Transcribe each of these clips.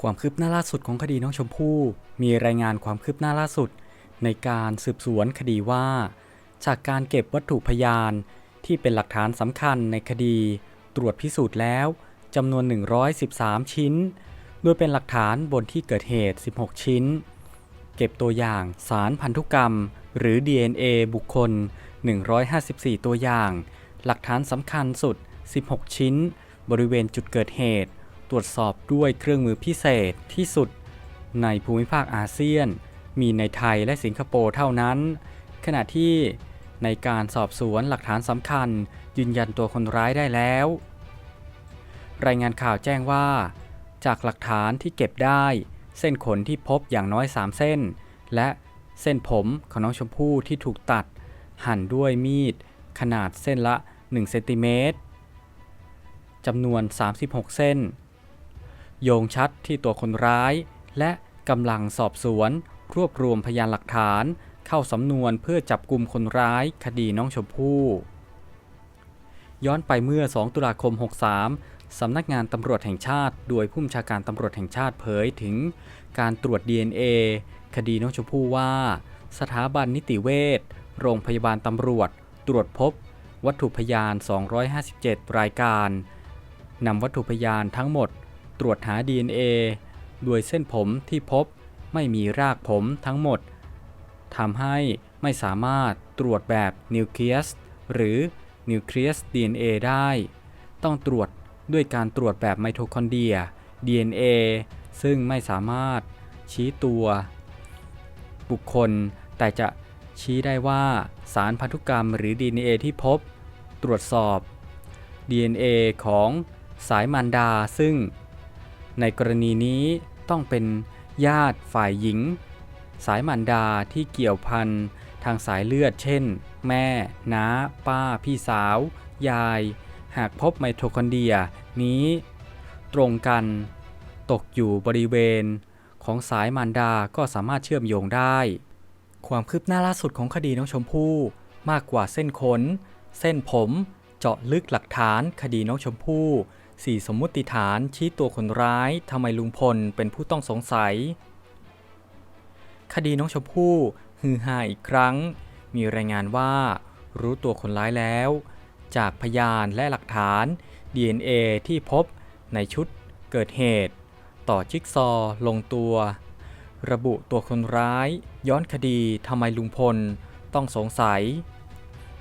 ความคืบหน้าล่าสุดของคดีน้องชมพู่ มีรายงานความคืบหน้าล่าสุด ในการสืบสวนคดีว่า จากการเก็บวัตถุพยาน ที่เป็นหลักฐานสำคัญในคดี ตรวจพิสูจน์แล้วจำนวน 113 ชิ้น โดยเป็นหลักฐานบนที่เกิดเหตุ 16 ชิ้น เก็บตัวอย่างสารพันธุกรรม หรือ DNA บุคคล 154 ตัวอย่าง หลักฐานสำคัญสุด 16 ชิ้น บริเวณจุดเกิดเหตุ ตรวจสอบด้วยเครื่องมือพิเศษที่สุด ในภูมิภาคอาเซียน มีในไทยและสิงคโปร์เท่านั้น ขณะที่ในการสอบสวนหลักฐานสำคัญ ยืนยันตัวคนร้ายได้แล้ว รายงานข่าวแจ้งว่า จากหลักฐานที่เก็บได้ เส้นขนที่พบอย่างน้อย 3 เส้น และเส้นผมของน้องชมพู่ที่ถูกตัด หั่นด้วยมีด ขนาดเส้นละ1เซนติเมตรจำนวน 36 เส้น โยงชัดที่ตัวคนร้าย และกำลังสอบสวน รวบรวมพยานหลักฐาน เข้าสำนวนเพื่อจับกลุ่มคนร้ายคดีน้องชมพู่ย้อนไปเมื่อ 2 ตุลาคม 63 สำนักงานตำรวจแห่งชาติ โดยผู้บัญชาการตำรวจแห่งชาติเผยถึงการตรวจ DNA คดีน้องชมพู่ว่า สถาบันนิติเวชโรงพยาบาลตำรวจ ตรวจพบ วัตถุพยาน 257 รายการ นำวัตถุพยานทั้งหมด ตรวจหา DNA โดยเส้นผมที่พบไม่มีรากผมทั้งหมดทำให้ไม่สามารถตรวจแบบนิวเคลียสหรือนิวเคลียส DNA ได้ ต้องตรวจด้วยการตรวจแบบไมโทคอนเดรีย DNA ซึ่งไม่สามารถชี้ตัว บุคคล แต่จะชี้ได้ว่าสารพันธุกรรมหรือ DNA ที่พบ ตรวจสอบ DNA ของสายมันดาซึ่ง ในกรณีนี้ต้องเป็นญาติฝ่ายหญิง สายมันดาที่เกี่ยวพันทางสายเลือด เช่น แม่ น้า ป้า พี่สาว ยาย หากพบไมโทคอนเดรียนี้ ตรงกัน ตกอยู่บริเวณ ของสายมันดาก็สามารถเชื่อมโยงได้ ความคืบหน้าล่าสุดของคดีน้องชมพู่มากกว่าเส้นขน เส้นผม เจาะลึกหลักฐานคดีน้องชมพู่ สี่สมมุติฐานชี้ตัวคนร้ายทำไมลุงพลเป็นผู้ต้องสงสัย คดีน้องชมพู่ฮือฮาอีกครั้ง มีรายงานว่า รู้ตัวคนร้ายแล้ว จากพยานและหลักฐาน DNA ที่พบในชุดเกิดเหตุ ต่อจิ๊กซอลงตัว ระบุตัวคนร้าย ย้อนคดีทำไมลุงพลต้องสงสัย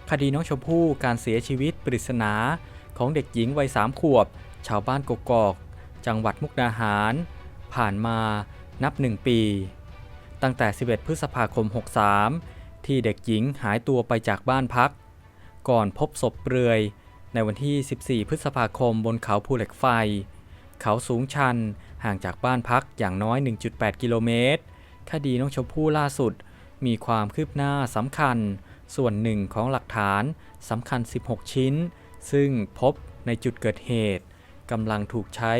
คดีน้องชมพู่การเสียชีวิตปริศนาของเด็กหญิงวัยสามขวบ ชาวบ้านกกอก จังหวัดมุกดาหาร ผ่านมานับหนึ่งปี ตั้งแต่ 11 พฤษภาคม 63 ที่เด็กหญิงหายตัวไปจากบ้านพัก ก่อนพบศพเปลือย ในวันที่ 14 พฤษภาคมบนเขาภูเหล็กไฟ เขาสูงชันห่างจากบ้านพักอย่างน้อย 1.8 กิโลเมตร คดีน้องชมพู่ล่าสุดมีความคืบหน้าสำคัญ ส่วนหนึ่งของหลักฐานสำคัญ 16 ชิ้น ซึ่งพบในจุดเกิดเหตุ กำลังถูกใช้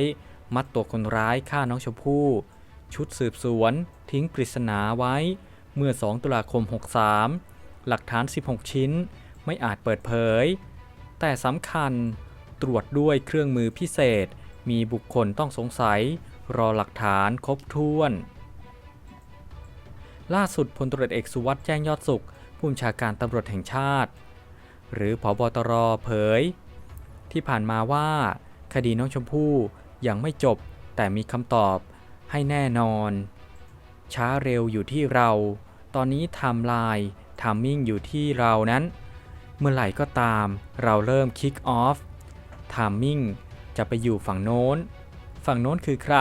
มัดตัวคนร้ายฆ่าน้องชมพู่ ชุดสืบสวนทิ้งปริศนาไว้เมื่อ 2 ตุลาคม 63 หลักฐาน 16 ชิ้นไม่อาจเปิดเผย แต่สำคัญตรวจด้วยเครื่องมือพิเศษ มีบุคคลต้องสงสัย รอหลักฐานครบถ้วน ล่าสุดพลตรวจเอกสุวัสด์แจ้งยอดสุข ผู้บัญชาการตำรวจแห่งชาติ หรือผบตรเผย ที่ผ่านมาว่า คดีน้องชมพู่ยังไม่จบ แต่มีคำตอบให้แน่นอน ช้าเร็วอยู่ที่เรา ตอนนี้ไทม์ไลน์ทามมิ่งอยู่ที่เรานั้น เมื่อไหร่ก็ตามเราเริ่มคิกออฟทามมิ่งจะไปอยู่ฝั่งโน้น ฝั่งโน้นคือใคร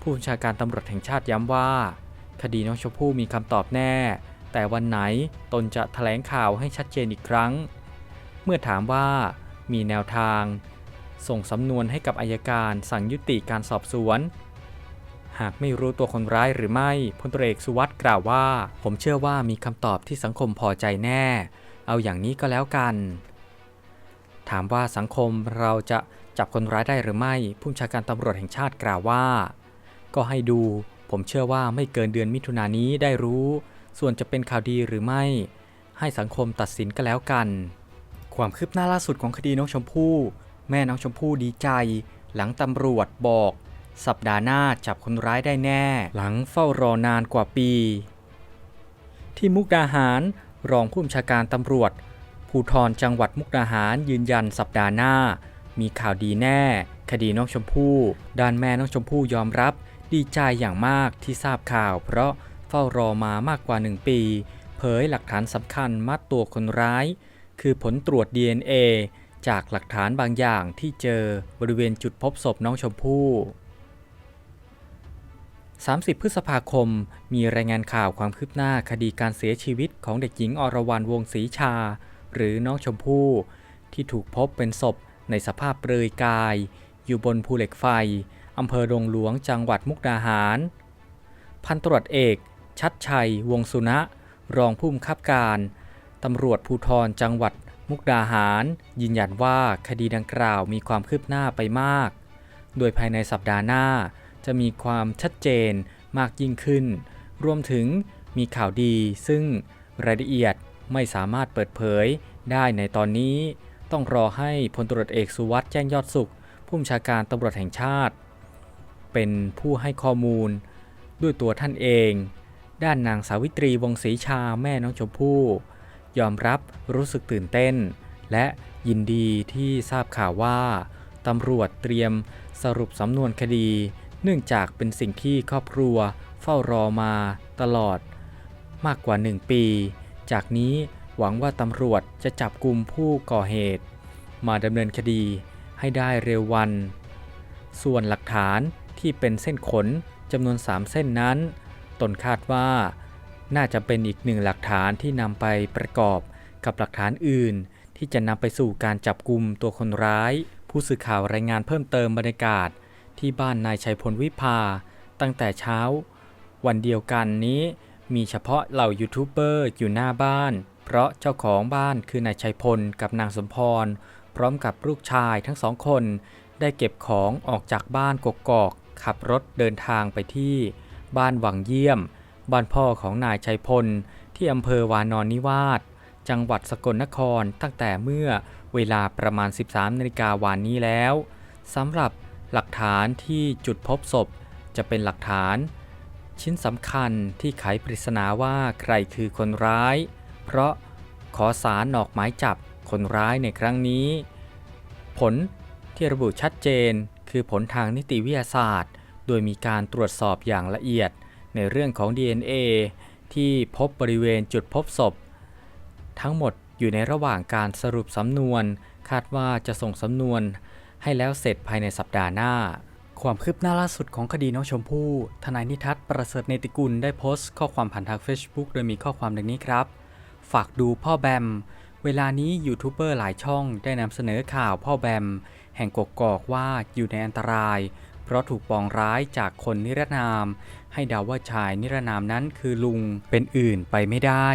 ผู้บัญชาการตำรวจแห่งชาติย้ำว่า คดีน้องชมพู่มีคำตอบแน่ แต่วันไหนตนจะแถลงข่าวให้ชัดเจนอีกครั้ง เมื่อถามว่ามีแนวทาง ส่งสำนวนให้กับอายการสั่งยุติการสอบสวน หากไม่รู้ตัวคนร้ายหรือไม่พลตรเอกสุวัสด์กล่าวว่า ผมเชื่อว่ามีคำตอบที่สังคมพอใจแน่ เอาอย่างนี้ก็แล้วกัน ถามว่าสังคมเราจะจับคนร้ายได้หรือไม่ผู้ชาการตำรวจแห่งชาติกล่าวว่า ก็ให้ดู ผมเชื่อว่าไม่เกินเดือนมิถุนายนนี้ได้รู้ ส่วนจะเป็นข่าวดีหรือไม่ ให้สังคมตัดสินก็แล้วกัน ความคืบหน้าล่าสุดของคดีน้องชมพู่ แม่น้องชมพู่ดีใจ หลังตำรวจบอก สัปดาห์หน้าจับคนร้ายได้แน่ หลังเฝ้ารอนานกว่าปี ที่มุกดาหาร รองผู้บัญชาการตำรวจ ภูธรจังหวัดมุกดาหารยืนยันสัปดาห์หน้า มีข่าวดีแน่ คดีน้องชมพู่ด้านแม่น้องชมพู่ยอมรับ ดีใจอย่างมากที่ทราบข่าว เพราะเฝ้ารอมามากกว่าหนึ่งปี เผยหลักฐานสำคัญมัดตัวคนร้าย คือผลตรวจ DNA จากหลักฐานบางอย่างที่เจอบริเวณจุดพบศพน้องชมพู่ 30 พฤษภาคม มีรายงานข่าวความคืบหน้าคดีการเสียชีวิตของเด็กหญิงอรวรรณวงศรีชา หรือน้องชมพู่ที่ถูกพบเป็นศพในสภาพเปลือยกาย อยู่บนภูเหล็กไฟอำเภอดงหลวงจังหวัดมุกดาหาร พันตรวจเอก ชัดชัย วงสุนะ รองผู้บังคับการตำรวจภูธรจังหวัด มุกดาหาร ยืนยันว่าคดีดังกล่าวมีความคืบหน้าไปมาก โดยภายในสัปดาห์หน้า จะมีความชัดเจนมากยิ่งขึ้น รวมถึงมีข่าวดีซึ่งรายละเอียดไม่สามารถเปิดเผยได้ในตอนนี้ ต้องรอให้พลตรวจเอกสุวัสด์แจ้งยอดสุข ผู้บัญชาการตำรวจแห่งชาติ เป็นผู้ให้ข้อมูล ด้วยตัวท่านเอง ด้านนางสาวิตรีวงศรีชาแม่น้องชมพู่ ยอมรับรู้สึกตื่นเต้น และยินดีที่ทราบข่าวว่าตำรวจเตรียมสรุปสำนวนคดี เนื่องจากเป็นสิ่งที่ครอบครัวเฝ้ารอมาตลอด มากกว่า 1 ปี จากนี้หวังว่าตำรวจจะจับกลุ่มผู้ก่อเหตุ มาดำเนินคดีให้ได้เร็ววัน ส่วนหลักฐานที่เป็นเส้นขนจำนวน 3 เส้นนั้น ตนคาดว่า น่าจะเป็นอีกหนึ่งหลักฐานที่นำไปประกอบกับหลักฐานอื่น ที่จะนำไปสู่การจับกลุ่มตัวคนร้าย ผู้สื่อข่าวรายงานเพิ่มเติมบรรยากาศ ที่บ้านนายชัยพลวิภา ตั้งแต่เช้า วันเดียวกันนี้ มีเฉพาะเหล่ายูทูบเบอร์อยู่หน้าบ้าน เพราะเจ้าของบ้านคือนายชัยพลกับนางสมพร พร้อมกับลูกชายทั้งสองคน ได้เก็บของออกจากบ้านกกอกขับรถเดินทางไปที่ บ้านวังเยี่ยม บ้านพ่อของนายชัยพล ที่อำเภอวานอนนิวาสจังหวัดสกลนครตั้งแต่เมื่อเวลาประมาณ 13นาฬิกาวานนี้แล้วสำหรับหลักฐานที่จุดพบศพจะเป็นหลักฐาน ชิ้นสำคัญที่ไขปริศนาว่าใครคือคนร้าย เพราะขอสารออกหมายจับคนร้ายในครั้งนี้ ผลที่ระบุชัดเจนคือผลทางนิติวิทยาศาสตร์ โดยมีการตรวจสอบอย่างละเอียด ในเรื่องของ DNA ที่พบบริเวณจุดพบศพ ทั้งหมดอยู่ในระหว่างการสรุปสำนวน คาดว่าจะส่งสำนวนให้แล้วเสร็จภายในสัปดาห์หน้า ความคืบหน้าล่าสุดของคดีน้องชมพู่ทนายนิทัศน์ประเสริฐเนติกุลได้โพสต์ข้อความผ่านทาง Facebook โดยมีข้อความดังนี้ครับ ฝากดูพ่อแบม เวลานี้ยูทูบเบอร์หลายช่องได้นำเสนอข่าวพ่อแบม แห่งกกอกว่าอยู่ในอันตราย เพราะถูกปองร้ายจากคนนิรนาม ให้เดาว่าชายนิรนามนั้นคือลุงเป็นอื่นไปไม่ได้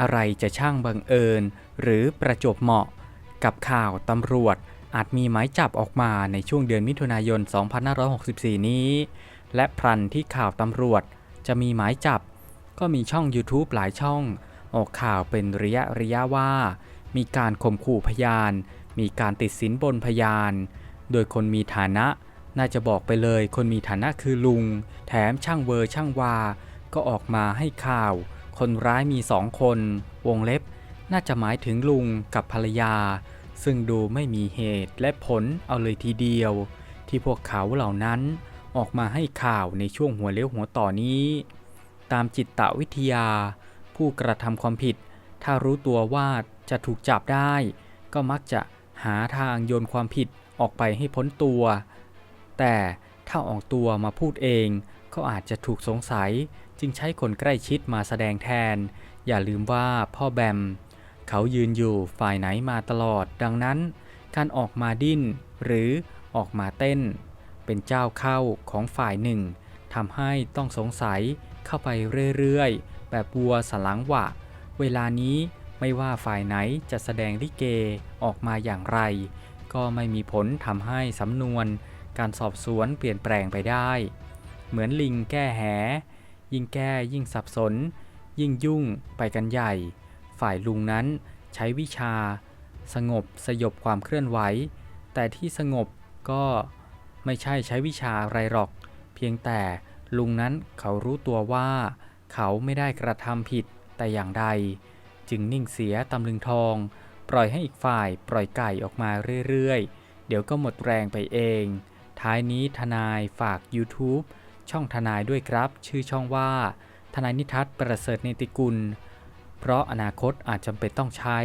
อะไรจะช่างบังเอิญ หรือประจบเหมาะ กับข่าวตำรวจอาจมีหมายจับออกมาในช่วงเดือนมิถุนายน 2564 นี้ และพลันที่ข่าวตำรวจจะมีหมายจับ ก็มีช่อง YouTube หลายช่อง ออกข่าวเป็นระยะระยะว่า มีการข่มขู่พยาน มีการติดสินบนพยาน โดยคนมีฐานะ น่าจะบอกไปเลยคนมีฐานะคือลุง แถมช่างเวอร์ช่างวา ก็ออกมาให้ข่าว คนร้ายมีสองคน วงเล็บ น่าจะหมายถึงลุงกับภรรยา ซึ่งดูไม่มีเหตุและผลเอาเลยทีเดียว ที่พวกเขาเหล่านั้นออกมาให้ข่าวในช่วงหัวเลี้ยวหัวต่อนี้ ตามจิตตวิทยา ผู้กระทำความผิด ถ้ารู้ตัวว่าจะถูกจับได้ ก็มักจะหาทางโยนความผิดออกไปให้พ้นตัว แต่ถ้าออกตัวมาพูดเองก็อาจจะถูกสงสัย จึงใช้คนใกล้ชิดมาแสดงแทน อย่าลืมว่าพ่อแบม เขายืนอยู่ฝ่ายไหนมาตลอด ดังนั้น การออกมาดิ้น หรือออกมาเต้น เป็นเจ้าเข้าของฝ่ายหนึ่งทำให้ต้องสงสัยเข้าไปเรื่อยๆ แบบวัวสนหลังหวะ เวลานี้ไม่ว่าฝ่ายไหนจะแสดงลิเกออกมาอย่างไร ก็ไม่มีผลทำให้สำนวน การสอบสวนเปลี่ยนแปลงไปได้ เหมือนลิงแก้แห ยิ่งแก้ยิ่งสับสน ยิ่งยุ่งไปกันใหญ่ ฝ่ายลุงนั้นใช้วิชา สงบสยบความเคลื่อนไหว แต่ที่สงบก็ไม่ใช่ใช้วิชาอะไรหรอก เพียงแต่ลุงนั้นเขารู้ตัวว่า เขาไม่ได้กระทำผิดแต่อย่างใด จึงนิ่งเสียตำลึงทอง ปล่อยให้อีกฝ่ายปล่อยไก่ออกมาเรื่อยๆ เดี๋ยวก็หมดแรงไปเอง ท้ายนี้ทนายฝาก YouTube ช่องทนายด้วยครับ ชื่อช่องว่า ทนายนิทัศน์ประเสริฐเนติกุล เพราะอนาคตอาจจำเป็นต้องใช้